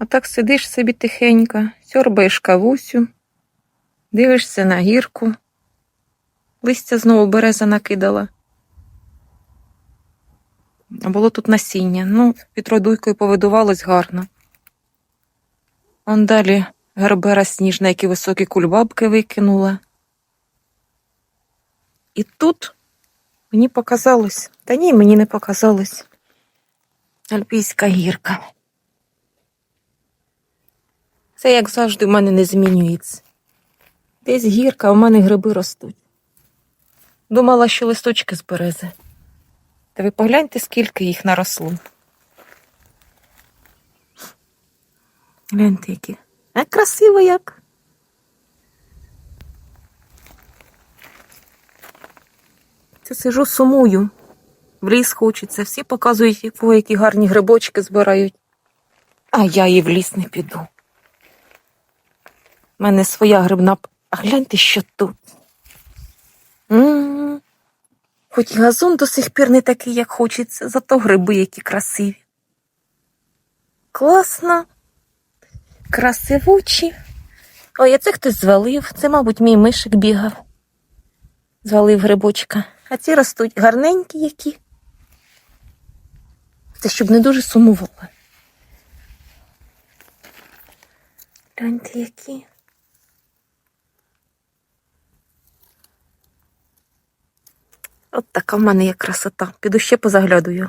А так сидиш собі тихенько, сьорбаєш кавусю, дивишся на гірку. Листя знову береза накидала. А було тут насіння. Ну, під родуйкою повидувалось гарно. Он далі гербера сніжна, які високі кульбабки викинула. І тут мені показалось, та ні, мені не показалось. Альпійська гірка. Це, як завжди, в мене не змінюється. Десь гірка, а в мене гриби ростуть. Думала, що листочки з берези. Та ви погляньте, скільки їх наросло. Гляньте, які. А красиво як. Це сижу сумую. В ліс хочеться. Всі показують, які- гарні грибочки збирають. А я і в ліс не піду. У мене своя грибна. А гляньте, що тут. Хоч газон до сих пір не такий, як хочеться, зато гриби які красиві. Класно. Красивучі. Ой, а це хтось звалив. Це, мабуть, мій мишик бігав. Звалив грибочка. А ці ростуть гарненькі які. Це щоб не дуже сумували. Гляньте, які. От така в мене є красота. Піду ще позаглядую.